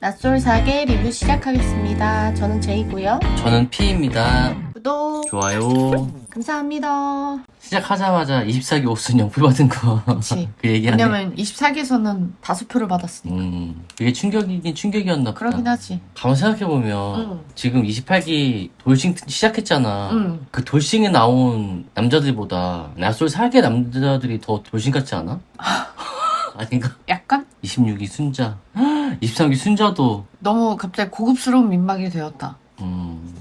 낯솔 사계 리뷰 시작하겠습니다. 저는 제이고요. 저는 P입니다. 구독 좋아요. 감사합니다. 시작하자마자 24기 옥순 영표 받은 거. 그치. 그 얘기하네. 왜냐면 24기에서는 다섯 표를 받았으니까. 음, 그게 충격이긴 충격이었나 보다. 그러긴 하지. 가만 생각해보면, 응. 지금 28기 돌싱 시작했잖아. 응. 그 돌싱에 나온 남자들보다 낯솔 살게 남자들이 더 돌싱 같지 않아? 아닌가? 약간 26기 순자. 23기 순자도, 너무 갑자기 고급스러운 민망이 되었다. 음,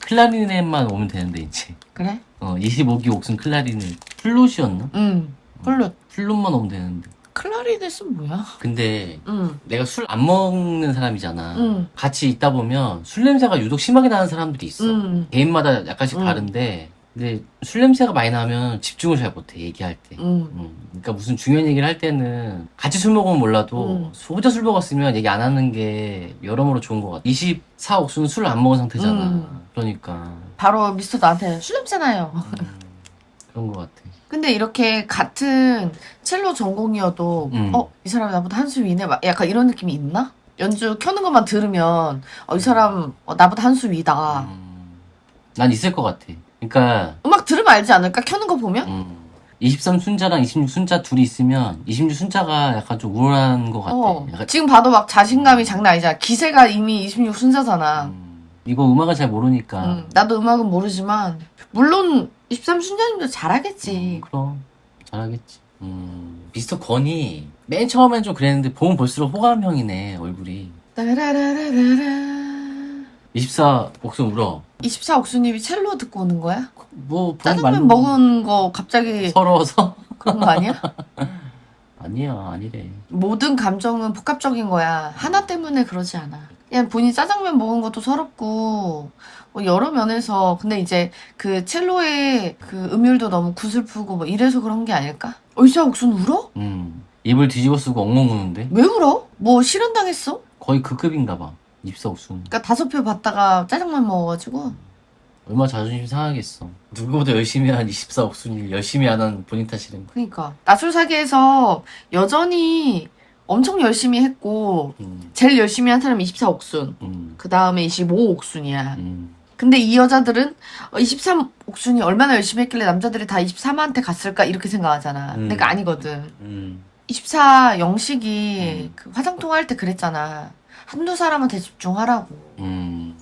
클라리넷만 오면 되는데, 이제. 그래? 어, 25기 옥순 클라리넷. 플롯이었나? 응. 플룻. 플롯만 오면 되는데. 클라리넷은 뭐야? 근데 응. 내가 술 안 먹는 사람이잖아. 응. 같이 있다 보면 술 냄새가 유독 심하게 나는 사람들이 있어. 응. 개인마다 약간씩 응. 다른데, 근데 술 냄새가 많이 나면 집중을 잘 못해, 얘기할 때. 응. 음, 그러니까 무슨 중요한 얘기를 할 때는 같이 술 먹으면 몰라도 음. 혼자 술 먹었으면 얘기 안 하는 게 여러모로 좋은 것 같아. 24 옥수는 술 안 먹은 상태잖아. 음. 그러니까 바로 미스터 나한테 술 냄새 나요. 음, 그런 것 같아. 근데 이렇게 같은 첼로 전공이어도 음. 어 이 사람이 나보다 한수 위네 막 약간 이런 느낌이 있나? 연주 켜는 것만 들으면 어 이 사람 어, 나보다 한수 위다. 음, 난 있을 것 같아. 그러니까 음악 들으면 알지 않을까? 켜는 거 보면? 음. 23 순자랑 26 순자 둘이 있으면 26 순자가 약간 좀 우울한 것 같아. 어. 약간, 지금 봐도 막 자신감이 장난 아니잖아. 기세가 이미 26 순자잖아. 음, 이거 음악을 잘 모르니까. 음, 나도 음악은 모르지만 물론 23 순자님도 잘하겠지. 그럼 잘하겠지. 음, 미스터 건이 맨 처음엔 좀 그랬는데 보면 볼수록 호감형이네 얼굴이. 따라라라라라. 24 목숨 울어. 24 옥수님이 첼로 듣고 오는 거야? 뭐 보는 짜장면 먹은 거 갑자기 서러워서? 그런 거 아니야? 아니야 아니래. 모든 감정은 복합적인 거야. 하나 때문에 그러지 않아. 그냥 본인 짜장면 먹은 것도 서럽고, 뭐 여러 면에서, 근데 이제 그 첼로의 그 음율도 너무 구슬프고 뭐 이래서 그런 게 아닐까? 의사 옥순 울어? 음 입을 뒤집어 쓰고 엉엉 우는데 왜 울어? 뭐 실현당했어? 거의 그 급인가 봐. 24 옥순. 그러니까 다섯 표 받다가 짜장면 먹어가지고. 얼마 나 자존심 상하겠어. 누구보다 열심히 한 24 옥순이 열심히 안 한 본인 탓이래. 그러니까. 나술사기에서 여전히 엄청 열심히 했고, 음, 제일 열심히 한 사람이 24 옥순. 음, 그 다음에 25 옥순이야. 음. 근데 이 여자들은 23 옥순이 얼마나 열심히 했길래 남자들이 다 23한테 갔을까 이렇게 생각하잖아. 음. 근데 그 아니거든. 음. 24 영식이 음. 그 화장통 할때 그랬잖아. 한두 사람한테 집중하라고. 음.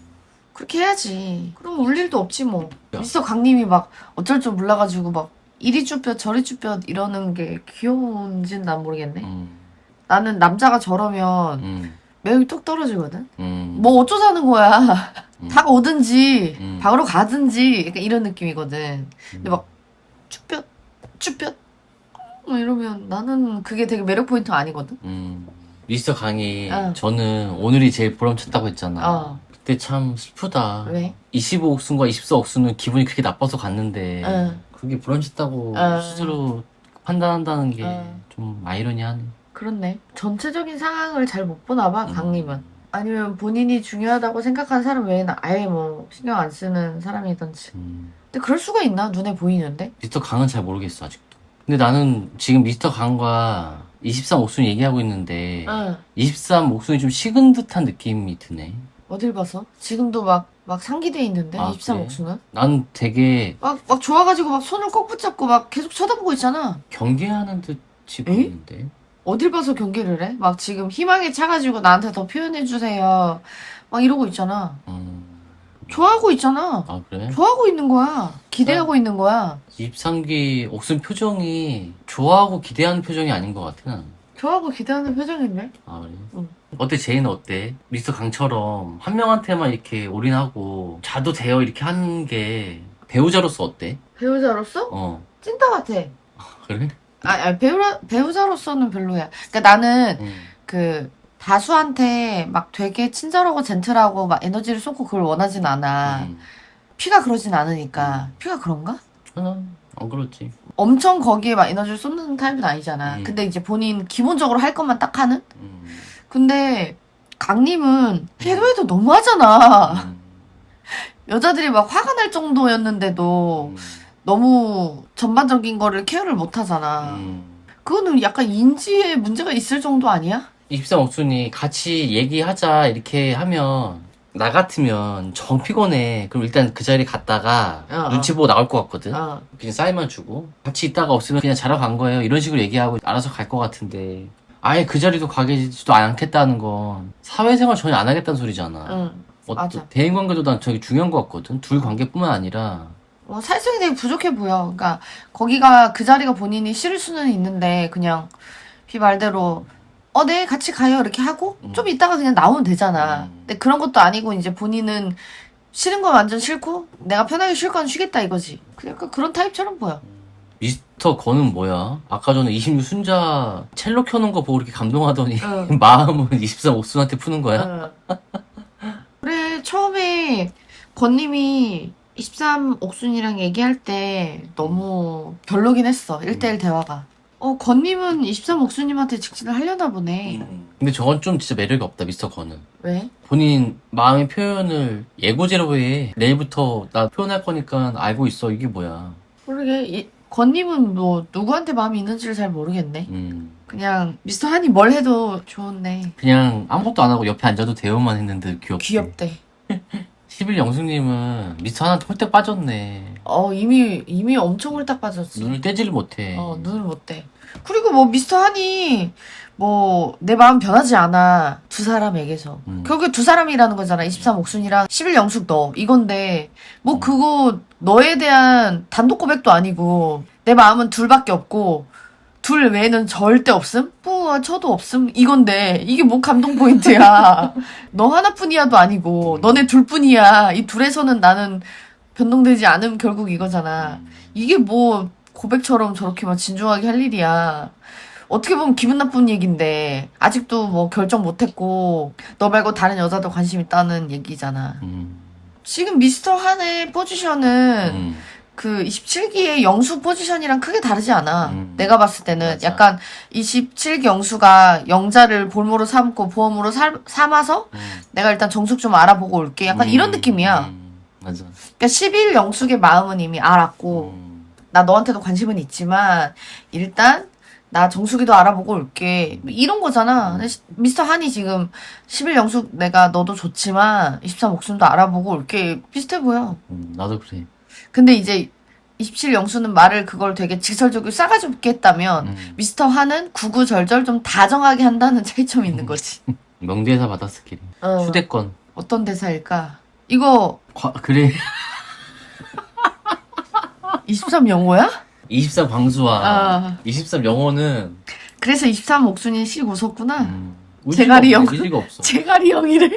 그렇게 해야지. 그럼 울 일도 없지 뭐. 야. 미스터 강님이 막 어쩔 줄 몰라가지고 막 이리 쭈뼛 저리 쭈뼛 이러는 게 귀여운지는 난 모르겠네. 음. 나는 남자가 저러면 음. 매력이 뚝 떨어지거든. 음. 뭐 어쩌자는 거야. 음. 다 오든지 음. 방으로 가든지 약간 이런 느낌이거든. 근데 막 쭈뼛 쭈뼛 뭐 이러면 나는 그게 되게 매력 포인트 아니거든. 음. 미스터 강이 어. 저는 오늘이 제일 보람찼다고 했잖아. 어. 그때 참 슬프다. 왜? 25옥순과 24옥순은 기분이 그렇게 나빠서 갔는데 어. 그게 보람찼다고 어. 스스로 판단한다는 게 어. 좀 아이러니하네. 그렇네. 전체적인 상황을 잘 못 보나 봐 음. 강님은. 아니면 본인이 중요하다고 생각하는 사람 외에는 아예 뭐 신경 안 쓰는 사람이든지. 음. 근데 그럴 수가 있나 눈에 보이는데? 미스터 강은 잘 모르겠어 아직도. 근데 나는 지금 미스터 강과 23 옥순 얘기하고 있는데 응. 23 옥순이 좀 식은 듯한 느낌이 드네. 어딜 봐서? 지금도 막, 막 상기돼 있는데, 아, 23 그래? 옥수는? 난 되게 막, 막 좋아가지고 막 손을 꼭 붙잡고 막 계속 쳐다보고 있잖아. 경계하는 듯이 보이는데. 어딜 봐서 경계를 해? 막 지금 희망에 차가지고 나한테 더 표현해주세요. 막 이러고 있잖아. 음. 좋아하고 있잖아. 아 그래? 좋아하고 있는 거야. 기대하고 있는 거야. 23기 옥순 표정이 좋아하고 기대하는 표정이 아닌 것 같아 난. 좋아하고 기대하는 표정인데? 아 그래? 응. 어때 제이는 어때? 미스터 강처럼 한 명한테만 이렇게 올인하고 자도 돼요 이렇게 하는 게 배우자로서 어때? 배우자로서? 어 찐따 같아. 그래? 아, 아 배우라, 배우자로서는 별로야. 그니까 나는 응. 그 다수한테 막 되게 친절하고 젠틀하고 막 에너지를 쏟고 그걸 원하진 않아. 음. 피가 그러진 않으니까. 피가 그런가? 어, 안 그렇지. 엄청 거기에 막 에너지를 쏟는 타입은 아니잖아. 음. 근데 이제 본인 기본적으로 할 것만 딱 하는? 음. 근데 강님은 해도 해도 너무 하잖아. 음. 여자들이 막 화가 날 정도였는데도 너무 전반적인 거를 케어를 못 하잖아. 음. 그거는 약간 인지에 문제가 있을 정도 아니야? 23 옥순이 같이 얘기하자 이렇게 하면 나 같으면 정 피곤해. 그럼 일단 그 자리에 갔다가 어, 어. 눈치 보고 나올 것 같거든. 어. 그냥 사인만 주고 같이 있다가 없으면 그냥 자러 간 거예요. 이런 식으로 얘기하고 알아서 갈 것 같은데 아예 그 자리도 가겠지도 않겠다는 건 사회생활 전혀 안 하겠다는 소리잖아. 응. 어, 맞아. 대인 관계도 난 되게 중요한 것 같거든. 둘 관계뿐만 아니라 어, 사회성이 되게 부족해 보여. 그러니까 거기가 그 자리가 본인이 싫을 수는 있는데 그냥 비 말대로 어, 네, 같이 가요. 이렇게 하고 음. 좀 이따가 그냥 나오면 되잖아. 음. 근데 그런 것도 아니고 이제 본인은 싫은 건 완전 싫고 내가 편하게 쉴 건 쉬겠다 이거지. 그 약간 그런 타입처럼 보여. 미스터 건은 뭐야? 아까 전에 26 순자 첼로 켜놓은 거 보고 이렇게 감동하더니 응. 마음은 23 옥순한테 푸는 거야? 응. 그래, 처음에 권님이 23 옥순이랑 얘기할 때 너무 별로긴 했어. 1대1 대화가. 어, 권님은 23 옥순님한테 직진을 하려나 보네. 근데 저건 좀 진짜 매력이 없다 미스터 건은 왜? 본인 마음의 표현을 예고제로 해 내일부터 나 표현할 거니까 알고 있어 이게 뭐야 모르게. 이, 권님은 뭐 누구한테 마음이 있는지를 잘 모르겠네. 음 그냥 미스터 한이 뭘 해도 좋은데 그냥 아무것도 안 하고 옆에 앉아도 대우만 했는데 귀엽지 귀엽대. 11 영숙님은 미스터 하나한테 홀딱 빠졌네 어 이미 이미 엄청 홀딱 빠졌지. 눈을 떼지를 못해 어 눈을 못 떼. 그리고 뭐 미스터 한이 뭐 내 마음 변하지 않아 두 사람에게서. 음. 결국에 두 사람이라는 거잖아. 23 옥순이랑 11 영숙 너 이건데 뭐 음. 그거 너에 대한 단독 고백도 아니고 내 마음은 둘밖에 없고 둘 외에는 절대 없음? 뿌 저도 없음? 이건데 이게 뭐 감동 포인트야. 너 하나뿐이야도 아니고 너네 둘뿐이야. 이 둘에서는 나는 변동되지 않음 결국 이거잖아. 음. 이게 뭐 고백처럼 저렇게 막 진중하게 할 일이야. 어떻게 보면 기분 나쁜 얘기인데 아직도 뭐 결정 못했고 너 말고 다른 여자도 관심 있다는 얘기잖아. 음. 지금 미스터 한의 포지션은 음. 그 27기의 영수 포지션이랑 크게 다르지 않아. 음. 내가 봤을 때는 맞아. 약간 27기 영수가 영자를 볼모로 삼고 보험으로 삼- 삼아서 음. 내가 일단 정숙 좀 알아보고 올게. 약간 이런 음. 느낌이야. 음. 맞아 그러니까 11 영숙의 마음은 이미 알았고 음. 나 너한테도 관심은 있지만 일단 나 정수기도 알아보고 올게 뭐 이런 거잖아 근데 시- 미스터 한이 지금 11 영숙 내가 너도 좋지만 23 목숨도 알아보고 올게 비슷해 보여 음. 나도 그래 근데 이제 27 영수는 말을 그걸 되게 직설적으로 싸가지 없게 했다면 음. 미스터 한은 구구절절 좀 다정하게 한다는 차이점이 있는 거지 명대사 받았을 길이 어, 휴대권 어떤 대사일까 이거 과- 그래 23 영호야? 24 광수와 아. 23 영호는 그래서 23 옥순이 씩 웃었구나 음, 제갈이 의지가 형. 없- 의지가 없어. 제갈이 형이래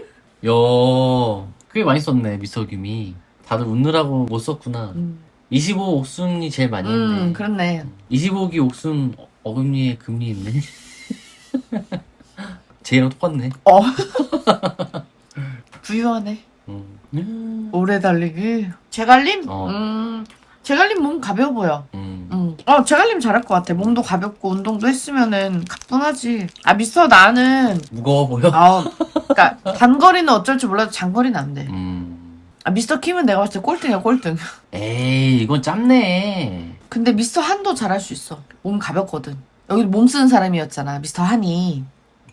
여, 꽤 많이 썼네 미석임이. 다들 웃느라고 못 썼구나. 음. 25 옥순이 제일 많이 했네. 음, 그렇네. 25기 옥순 어- 어금니에 금리 있네. 쟤랑 똑같네. 어. 부유하네. 음. 오래 달리기. 제갈림? 어. 음, 제갈림 몸 가벼워 보여. 음. 음. 어, 제갈림 잘할 것 같아. 몸도 가볍고 운동도 했으면은 가뿐하지. 아, 미스터 나는, 무거워 보여. 아, 그니까, 단거리는 어쩔 줄 몰라도 장거리는 안 돼. 음. 아, 미스터 킴은 내가 봤을 때 꼴등이야, 꼴등. 에이, 이건 짧네. 근데 미스터 한도 잘할 수 있어. 몸 가볍거든. 여기 몸 쓰는 사람이었잖아, 미스터 한이.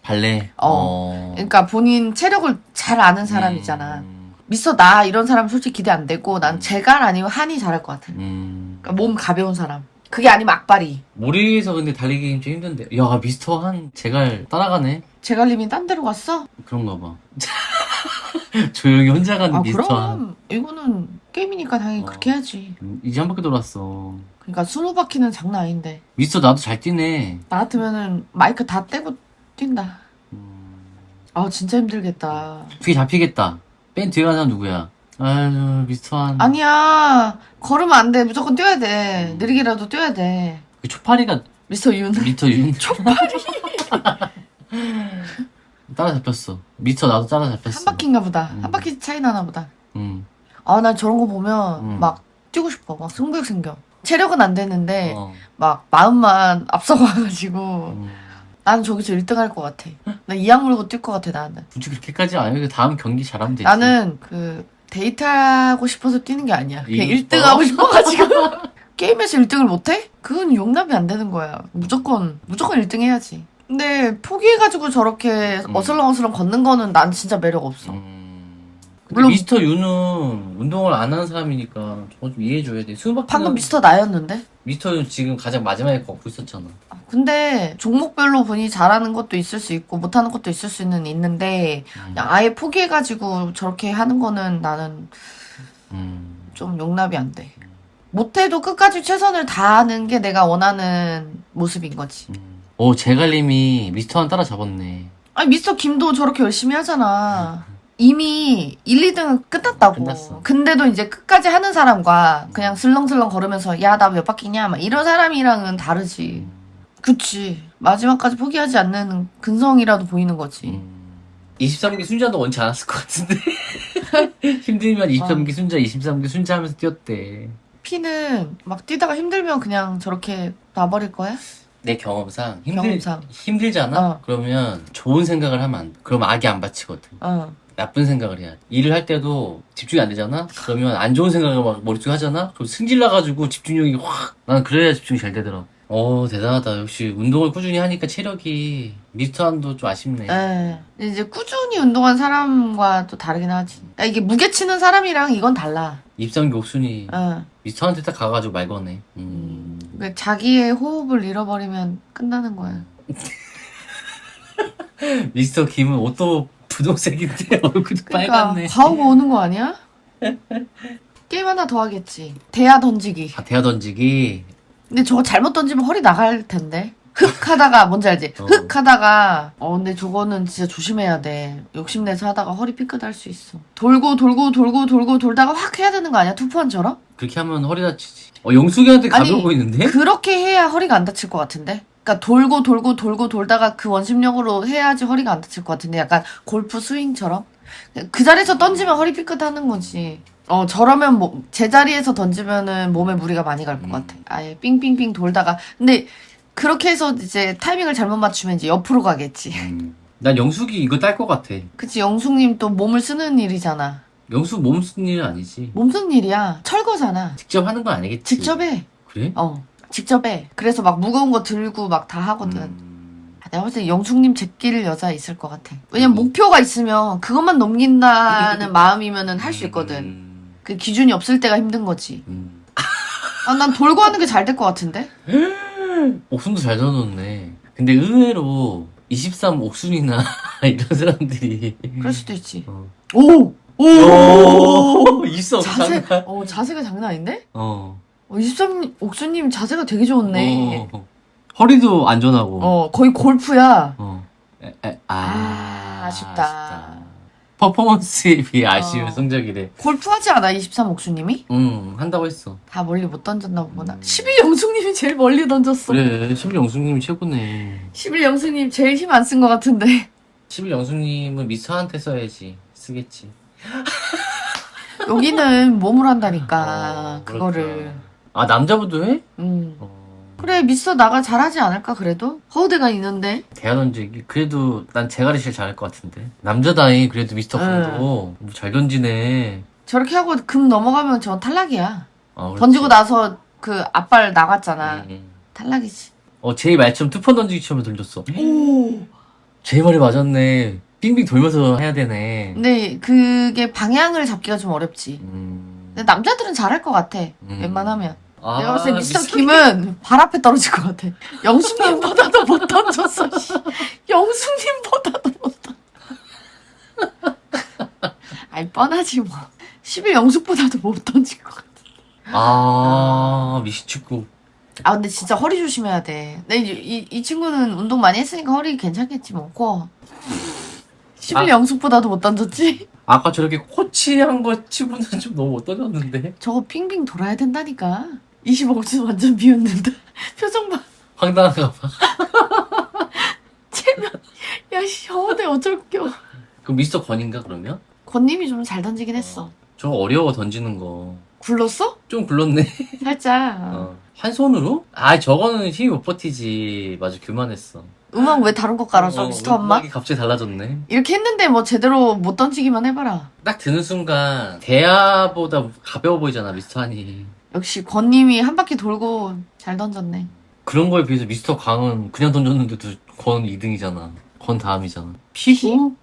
발레. 어. 그러니까 본인 체력을 잘 아는 사람이잖아. 음. 미스터 나 이런 사람 솔직히 기대 안 되고 난 음. 제갈 아니면 한이 잘할 것 같아. 음. 그러니까 몸 가벼운 사람. 그게 아니면 악바리. 모리에서 근데 달리기 좀 힘든데. 야, 미스터 한 제갈 따라가네. 제갈님이 딴 데로 갔어? 그런가 봐. 조용히 혼자 가는 아 미스터 한. 그럼 이거는 게임이니까 당연히 어. 그렇게 해야지. 음, 이제 한 바퀴 돌았어. 그러니까 스무 바퀴는 장난 아닌데 미스터 나도 잘 뛰네. 나 같으면은 마이크 다 떼고 뛴다. 음. 아 진짜 힘들겠다. 뒤에 잡히겠다. 맨 뒤에 가는 사람 누구야? 아유, 미스터 한. 아니야 걸으면 안 돼. 무조건 뛰어야 돼. 느리게라도 뛰어야 돼. 그 초파리가 미스터 윤. 미스터 윤. 초파리. 따라잡혔어. 미스터 나도 따라잡혔어. 한 바퀴인가 보다. 음. 한 바퀴 차이 나나 보다. 음. 아 난 저런 거 보면 음. 막 뛰고 싶어. 막 승부욕 생겨. 체력은 안 되는데 어. 막 마음만 앞서가가지고 음. 나는 저기서 1등 할 것 같아. 나 이악 물고 뛸 것 같아 나는. 굳이 그렇게까지 안 해. 그 다음 경기 잘하면 되지. 나는 그 데이트하고 싶어서 뛰는 게 아니야. 그냥 이- 1등 어? 하고 싶어가지고 게임에서 1등을 못해? 그건 용납이 안 되는 거야. 무조건 무조건 1등 해야지. 근데 포기해가지고 저렇게 음. 어슬렁어슬렁 걷는 거는 난 진짜 매력 없어. 음. 근데 물론- 미스터 유는 운동을 안 하는 사람이니까 저거 좀 이해해줘야 돼. 수박이는 방금 미스터 나였는데? 미스터 유 지금 가장 마지막에 걷고 있었잖아. 아, 근데 종목별로 본인이 잘하는 것도 있을 수 있고 못하는 것도 있을 수는 있는데 음. 그냥 아예 포기해가지고 저렇게 하는 거는 나는 음. 좀 용납이 안 돼. 못해도 끝까지 최선을 다하는 게 내가 원하는 모습인 거지. 음. 오 제갈님이 미스터 한 따라 잡았네. 아니 미스터 김도 저렇게 열심히 하잖아. 이미 1, 2등은 끝났다고. 끝났어. 근데도 이제 끝까지 하는 사람과 그냥 슬렁슬렁 걸으면서 야 나 몇 바퀴냐 막 이런 사람이랑은 다르지. 그치. 마지막까지 포기하지 않는 근성이라도 보이는 거지. 음. 23기 순자도 원치 않았을 것 같은데. 힘들면 23기 순자, 23기 순자 하면서 뛰었대. 피는 막 뛰다가 힘들면 그냥 저렇게 놔버릴 거야? 내 경험상 힘들 경험상. 힘들잖아. 어. 그러면 좋은 생각을 하면 안 돼. 그럼 악이 안 받치거든. 어. 나쁜 생각을 해야 돼. 일을 할 때도 집중이 안 되잖아? 그러면 안 좋은 생각을 막 머릿속에 하잖아? 그럼 승질 나가지고 집중력이 확, 난 그래야 집중이 잘 되더라고. 어, 대단하다. 역시 운동을 꾸준히 하니까 체력이 미스터한도 좀 아쉽네. 예. 이제 꾸준히 운동한 사람과 또 다르긴 하지. 그러니까 이게 무게 치는 사람이랑 이건 달라. 입상기 옥순이 어. 미스터한테 딱 가가지고 말 거네. 음. 그 자기의 호흡을 잃어버리면 끝나는 거야. 미스터 김은 옷도 분홍색인데 얼굴도 그러니까 빨갛네. 과오가 오는 거 아니야? 게임 하나 더 하겠지. 대야 던지기. 아, 대야 던지기. 근데 저거 잘못 던지면 허리 나갈 텐데. 흑 하다가 뭔지 알지? 어. 흑 하다가 어 근데 저거는 진짜 조심해야 돼. 욕심내서 하다가 허리 삐끗할 수 있어. 돌고 돌고 돌고 돌고 돌다가 확 해야 되는 거 아니야? 투펀처럼? 그렇게 하면 허리 다치지. 어, 영숙이한테 아니, 가벼워 보이는데? 그렇게 해야 허리가 안 다칠 것 같은데? 그러니까 돌고 돌고 돌고 돌다가 그 원심력으로 해야지 허리가 안 다칠 것 같은데 약간 골프 스윙처럼 그 자리에서 던지면 허리 삐끗하는 거지. 어 저러면 뭐 제자리에서 던지면은 몸에 무리가 많이 갈것 음. 같아. 아예 삥삥삥 돌다가 근데 그렇게 해서 이제 타이밍을 잘못 맞추면 이제 옆으로 가겠지. 음. 난 영숙이 이거 딸 것 같아. 그치 영숙님 또 몸을 쓰는 일이잖아. 영숙 몸 쓰는 일은 아니지. 몸 쓰는 일이야. 철거잖아. 직접 하는 건 아니겠지. 직접 해. 그래? 어 직접 해. 그래서 막 무거운 거 들고 막 다 하거든. 음. 아, 내가 봤을 때 영숙님 제끼를 여자 있을 것 같아. 왜냐면 음. 목표가 있으면 그것만 넘긴다는 마음이면은 할 수 있거든. 음. 그 기준이 없을 때가 힘든 거지. 음. 아, 난 돌고 하는 게 잘 될 것 같은데? 옥순도 잘 던졌네. 근데 의외로 23 옥순이나 이런 사람들이. 그럴 수도 있지. 어. 오! 오! 오! 있어. 자세, 장난. 어, 자세가 장난 아닌데? 어. 어, 23, 옥수님 자세가 되게 좋네. 어. 허리도 안전하고. 어, 거의 골프야. 어. 에, 에, 아, 아, 아쉽다. 퍼포먼스에 비해 아쉬운 어. 성적이래. 골프 하지 않아, 23 옥수님이? 응, 한다고 했어. 다 멀리 못 던졌나 보구나. 음. 11 영숙님이 제일 멀리 던졌어. 그래, 11 영숙님이 최고네. 11 영숙님 제일 힘 안 쓴 것 같은데. 11 영숙님은 미스터한테 써야지. 쓰겠지. 여기는 몸을 한다니까 어, 그거를 그렇구나. 아, 남자분도 해? 음. 어. 그래 미스터 나가 잘하지 않을까 그래도 허우대가 있는데 대화 던지기. 그래도 난 제가리 제일 잘할 것 같은데. 남자다이 그래도 미스터 강도 뭐잘 던지네. 저렇게 하고 금 넘어가면 전 탈락이야 아, 그렇지. 던지고 나서 그 앞발 나갔잖아 음, 음. 탈락이지 어, 제이 말처럼 투펀 던지기처럼 던졌어. 오 제이 말이 맞았네. 빙빙 돌면서 해야 되네. 근데 그게 방향을 잡기가 좀 어렵지 음. 근데 남자들은 잘할 것 같아 음. 웬만하면 아, 내가 봤을 때 미스터 미스터 김은 발 앞에 떨어질 것 같아 영숙님보다도 못 던졌어 씨. 영숙님보다도 못 던졌어 아이 뻔하지 뭐 11 영숙보다도 못 던질 것 같아 아, 미식축구. 아 근데 진짜 허리 조심해야 돼. 내 이, 이, 이 친구는 운동 많이 했으니까 허리 괜찮겠지 뭐. 코. 11 아. 영숙보다도 못 던졌지? 아까 저렇게 코치한 거 치고는 좀 너무 못 던졌는데? 저거 핑핑 돌아야 된다니까. 25주 완전 비웃는다. 표정 봐. 황당한가 봐. 체면. 야, 씨, 허대 어쩔 겨. 그럼 미스터 권인가, 그러면? 권님이 좀 잘 던지긴 했어. 저거 어려워, 던지는 거. 굴렀어? 좀 굴렀네. 살짝. 어. 한 손으로? 아, 저거는 힘이 못 버티지. 맞아, 교만했어. 음악 왜 다른 거 깔아줘, 어, 미스터 엄마? 음악이 갑자기 달라졌네. 이렇게 했는데 뭐 제대로 못 던지기만 해봐라. 딱 드는 순간, 대야보다 가벼워 보이잖아, 미스터 한이. 역시 권님이 한 바퀴 돌고 잘 던졌네. 그런 거에 비해서 미스터 강은 그냥 던졌는데도 권 2등이잖아. 권 다음이잖아. 피구?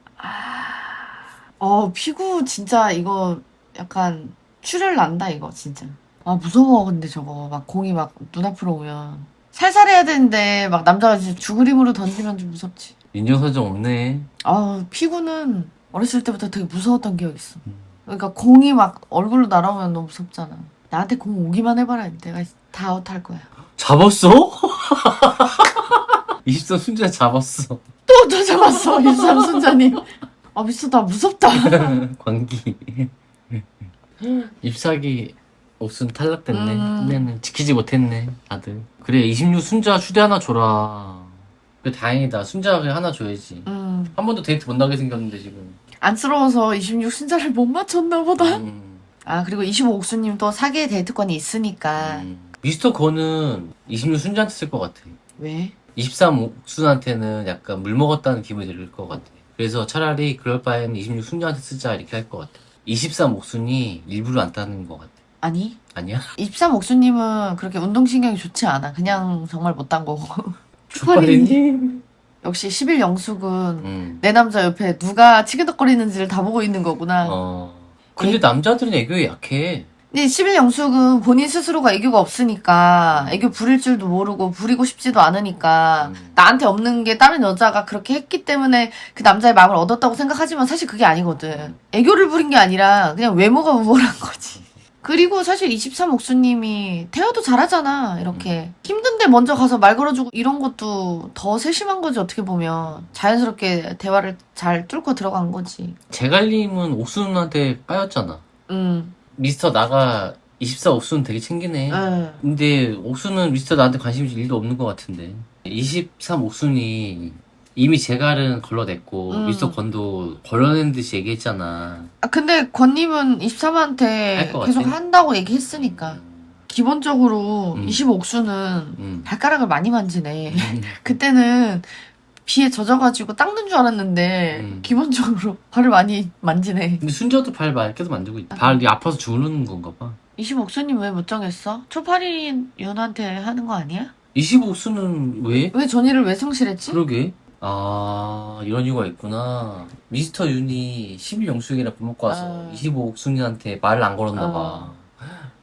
어, 피구 진짜 이거 약간 출혈 난다, 이거 진짜. 아, 무서워, 근데 저거. 막 공이 막 눈앞으로 오면. 살살 해야 되는데, 막 남자가 진짜 죽을 힘으로 던지면 좀 무섭지. 인정사정 없네. 아, 피구는 어렸을 때부터 되게 무서웠던 기억이 있어. 그러니까 공이 막 얼굴로 날아오면 너무 무섭잖아. 나한테 공 오기만 해봐라. 내가 다 아웃할 거야. 잡았어? 23 순자 잡았어. 또, 또 잡았어. 일삼 순자님. 아, 미쳤, 나 무섭다. 광기. 잎사귀 옥순 탈락됐네. 음. 끝내는 지키지 못했네. 다들. 그래 26 순자 휴대 하나 줘라. 그래 다행이다. 순자 하나 줘야지. 음, 한 번도 데이트 못 나게 생겼는데 지금. 안쓰러워서 26 순자를 못 맞췄나 보다. 음. 아, 그리고 25 옥수님 또 사기의 데이트권이 있으니까. 음. 미스터 건은 26 순자한테 쓸 것 같아. 왜? 23 옥순한테는 약간 물 먹었다는 기분이 들 것 같아. 그래서 차라리 그럴 바에는 26 순자한테 쓰자 이렇게 할 것 같아. 23 옥순이 일부러 안 따는 것 같아. 아니, 아니야? 23옥수님은 그렇게 운동신경이 좋지 않아. 그냥 정말 못한 거고. 초파리님. 역시 11영숙은 음. 내 남자 옆에 누가 치그덕거리는지를 다 보고 있는 거구나. 어. 근데 남자들은 애교에 약해. 근데 11영숙은 본인 스스로가 애교가 없으니까 애교 부릴 줄도 모르고 부리고 싶지도 않으니까 음. 나한테 없는 게 다른 여자가 그렇게 했기 때문에 그 남자의 마음을 얻었다고 생각하지만 사실 그게 아니거든. 애교를 부린 게 아니라 그냥 외모가 우월한 거지. 그리고 사실 23옥수님이 대화도 잘하잖아. 이렇게 힘든데 먼저 가서 말 걸어주고 이런 것도 더 세심한 거지 어떻게 보면 자연스럽게 대화를 잘 뚫고 들어간 거지. 제갈님은 옥순한테 까였잖아. 음, 미스터 나가 24 옥순 되게 챙기네. 응. 근데 옥순은 미스터 나한테 관심이 일도 없는 것 같은데. 23 옥순이 이미 제갈은 걸러냈고 음. 미스터 건도 걸러낸 듯이 얘기했잖아. 아, 근데 권님은 할 23한테 것 계속 같아? 한다고 얘기했으니까. 기본적으로 음. 25옥수는 음. 발가락을 많이 만지네. 그때는 비에 젖어가지고 닦는 줄 알았는데, 음. 기본적으로 발을 많이 만지네. 근데 순자도 발 맑게도 만들고 있다. 발이 아파서 주무르는 건가 봐. 25옥수님 왜 못 정했어? 초파리 윤한테 하는 거 아니야? 25옥순은 왜? 왜 전이를 왜 성실했지? 그러게. 아, 이런 이유가 있구나. 미스터 윤이 11영숙이랑 밥 먹고 와서 아. 25옥순이한테 말을 안 걸었나 봐. 어.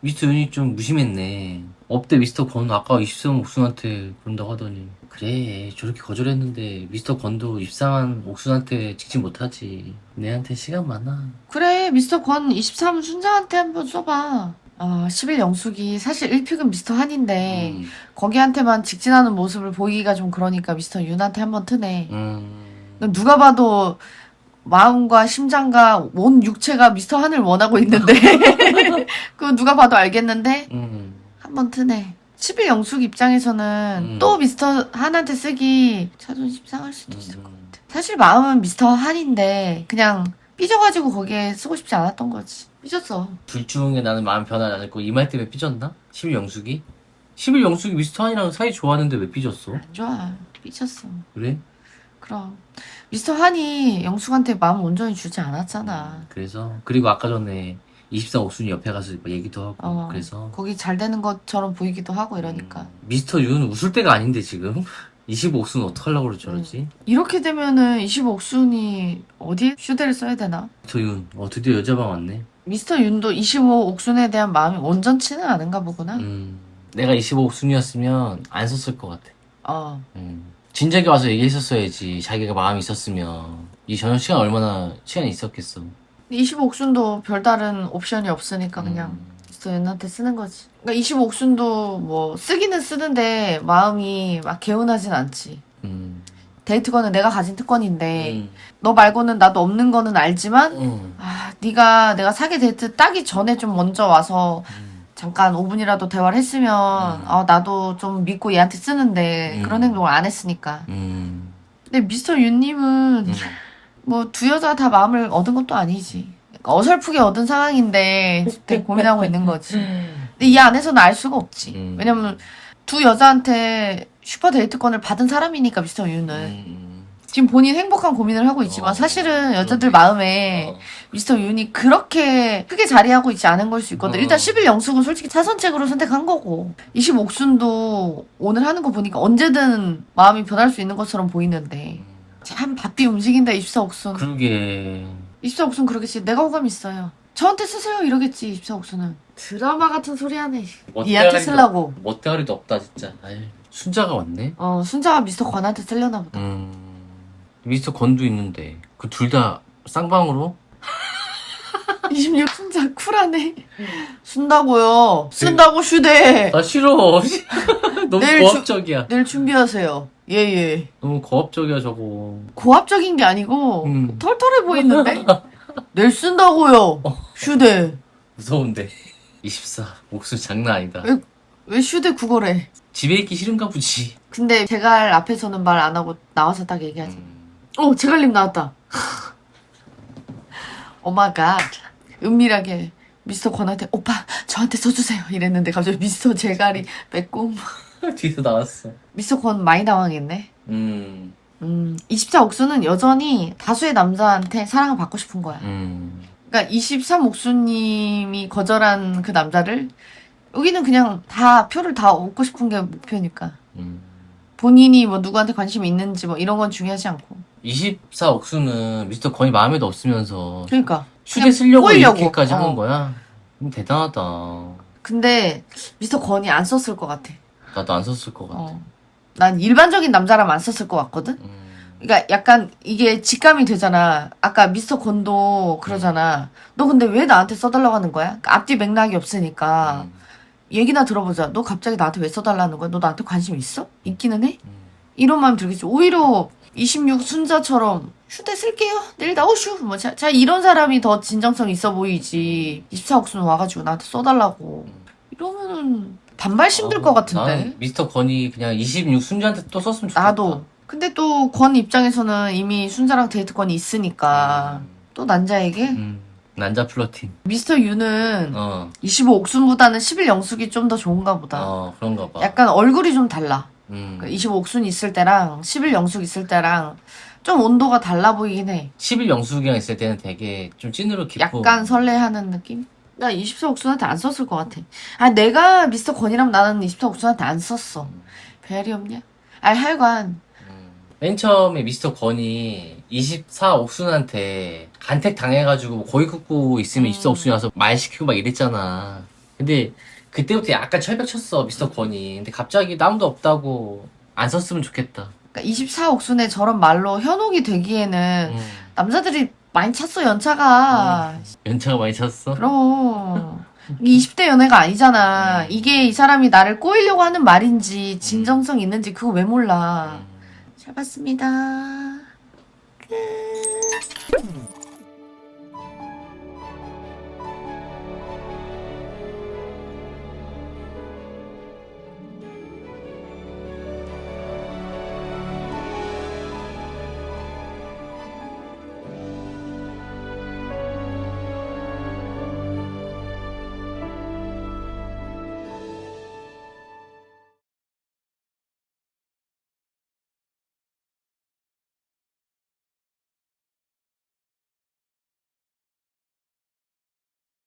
미스터 윤이 좀 무심했네. 업대 미스터 건 아까 23옥순한테 그런다고 하더니. 그래, 저렇게 거절했는데 미스터 건도 입상한 옥순한테 직진 못하지. 내한테 시간 많아. 그래, 미스터 권 23 순자한테 한번 써봐. 아, 11 영숙이 사실 1픽은 미스터 한인데, 음, 거기한테만 직진하는 모습을 보이기가 좀 그러니까 미스터 윤한테 한번 트네. 음. 누가 봐도 마음과 심장과 온 육체가 미스터 한을 원하고 있는데, 그거 누가 봐도 알겠는데, 음. 한번 트네. 11 영숙 입장에서는 음. 또 미스터 한한테 쓰기 자존심 상할 수도 있을 것 같아. 음. 사실 마음은 미스터 한인데, 그냥 삐져가지고 거기에 쓰고 싶지 않았던 거지. 삐졌어. 둘 중에 나는 마음 변하지 않을 거 이 말 때문에 삐졌나? 11 영숙이? 11 영숙이 미스터 한이랑 사이 좋았는데 왜 삐졌어? 안 좋아. 삐졌어. 그래? 그럼. 미스터 한이 영숙한테 마음 온전히 주지 않았잖아. 그래서 그리고 아까 전에 24 옥순이 옆에 가서 뭐 얘기도 하고 어. 그래서 거기 잘 되는 것처럼 보이기도 하고 이러니까. 음, 미스터 윤 웃을 때가 아닌데 지금 25 옥순 어떡하려고 그러지 저러지? 이렇게 되면은 25옥순이 어디에 휴대를 써야 되나? 미스터 윤, 어 드디어 여자방 왔네. 미스터 윤도 25옥순에 대한 마음이 온전치는 않은가 보구나. 음, 내가 25 옥순이었으면 안 썼을 것 같아. 어. 음. 진작에 와서 얘기했었어야지. 자기가 마음이 있었으면 이 저녁 시간 얼마나 시간이 있었겠어. 25옥순도 별다른 옵션이 없으니까 그냥 음. 미스터 윤한테 쓰는 거지. 그러니까 25옥순도 뭐 쓰기는 쓰는데 마음이 막 개운하진 않지. 음. 데이트권은 내가 가진 특권인데 음. 너 말고는 나도 없는 거는 알지만 음. 아 네가 내가 사귀 데이트 따기 전에 좀 먼저 와서 음. 잠깐 5분이라도 대화를 했으면 음. 아 나도 좀 믿고 얘한테 쓰는데 음. 그런 행동을 안 했으니까 음. 근데 미스터 윤님은 음. 뭐두 여자 다 마음을 얻은 것도 아니지 그러니까 어설프게 얻은 상황인데 되게 고민하고 있는 거지 근데 이 안에서는 알 수가 없지 음. 왜냐면 두 여자한테 슈퍼 데이트권을 받은 사람이니까 미스터 윤은 음. 지금 본인 행복한 고민을 하고 있지만 어, 사실은 여자들 그러네. 마음에 어. 미스터 윤이 그렇게 크게 자리하고 있지 않은 걸 수 있거든. 어. 일단 11 영숙은 솔직히 차선책으로 선택한 거고 25옥순도 오늘 하는 거 보니까 언제든 마음이 변할 수 있는 것처럼 보이는데 음. 참 바삐 움직인다 24 옥순. 그러게 24옥순 그러겠지. 내가 호감 있어요. 저한테 쓰세요 이러겠지 24옥순은. 드라마 같은 소리 하네. 얘한테 쓰려고. 멋대가리도 없다 진짜 아이, 순자가 왔네 어 순자가 미스터 권한테 쓸려나 보다. 음 미스터 건도 있는데 그 둘 다 쌍방으로 26 순자 쿨하네. 쓴다고요. 쓴다고 슈대. 아 싫어 너무 내일 주- 고압적이야 내일 준비하세요. 예 예. 너무 고압적이야 저거 고압적인 게 아니고 음. 털털해 보이는데? 내일 쓴다고요. 슈대. 무서운데 24 목소리 장난 아니다 왜, 왜 슈대 국어래? 집에 있기 싫은가 보지 근데 제갈 앞에서는 말 안 하고 나와서 딱 얘기하지. 음. 어, 제갈님 나왔다. 오마갓. 은밀하게 미스터 권한테 오빠 저한테 써주세요 이랬는데 갑자기 미스터 제갈이 빼꼼. 뒤에서 나왔어 미스터 권 많이 당황했네. 음, 음, 24 옥수는 여전히 다수의 남자한테 사랑을 받고 싶은 거야. 음. 그러니까 23 옥수님이 거절한 그 남자를 여기는 그냥 다 표를 다 얻고 싶은 게 목표니까. 음. 본인이 뭐 누구한테 관심이 있는지 뭐 이런 건 중요하지 않고. 24 억수는 미스터 건이 마음에도 없으면서 그러니까. 휴대 그냥 쓰려고 꼬이려고. 이렇게까지 어. 하는 거야? 음, 대단하다. 근데 미스터 건이 안 썼을 것 같아. 나도 안 썼을 것 같아. 어. 난 일반적인 남자라면 안 썼을 것 같거든. 음. 그러니까 약간 이게 직감이 되잖아. 아까 미스터 건도 그러잖아. 너 근데 왜 나한테 써달라고 하는 거야? 그러니까 앞뒤 맥락이 없으니까 음. 얘기나 들어보자. 너 갑자기 나한테 왜 써달라는 거야? 너 나한테 관심 있어? 있기는 해? 음. 이런 마음 들겠지. 오히려 26 순자처럼 휴대 쓸게요. 내일 나오슈. 뭐, 자, 자, 이런 사람이 더 진정성 있어 보이지. 24옥수는 와가지고 나한테 써달라고. 이러면은 반발 힘들 아, 것 같은데. 나는 미스터 건이 그냥 26 순자한테 또 썼으면 좋겠다. 나도. 근데 또 권 입장에서는 이미 순자랑 데이트권이 있으니까 음. 또 난자에게 음. 난자 플러팅. 미스터 유는 어. 25 옥순보다는 11 영숙이 좀 더 좋은가 보다. 어, 그런가 봐. 약간 얼굴이 좀 달라. 음. 25 옥순 있을 때랑 11 영숙 있을 때랑 좀 온도가 달라 보이긴 해. 11 영숙이랑 있을 때는 되게 좀 찐으로 깊고. 약간 설레하는 느낌? 나 24 옥순한테 안 썼을 것 같아. 아, 내가 미스터 권이라면 나는 24 옥순한테 안 썼어. 별이 없냐? 아, 하여간. 음. 맨 처음에 미스터 건이 24 옥순한테 간택 당해가지고 뭐 고이 굽고 있으면 음. 24 옥순이 와서 말 시키고 막 이랬잖아. 근데 그때부터 약간 철벽 쳤어 미스터 건이. 근데 갑자기 아무도 없다고 안 썼으면 좋겠다. 그러니까 24 옥순의 저런 말로 현혹이 되기에는 음. 남자들이 많이 찼어, 연차가. 연차가 많이 찼어. 그럼. 이게 20대 연애가 아니잖아. 음. 이게 이 사람이 나를 꼬이려고 하는 말인지, 진정성 있는지, 그거 왜 몰라. 음. 잘 봤습니다. 끝.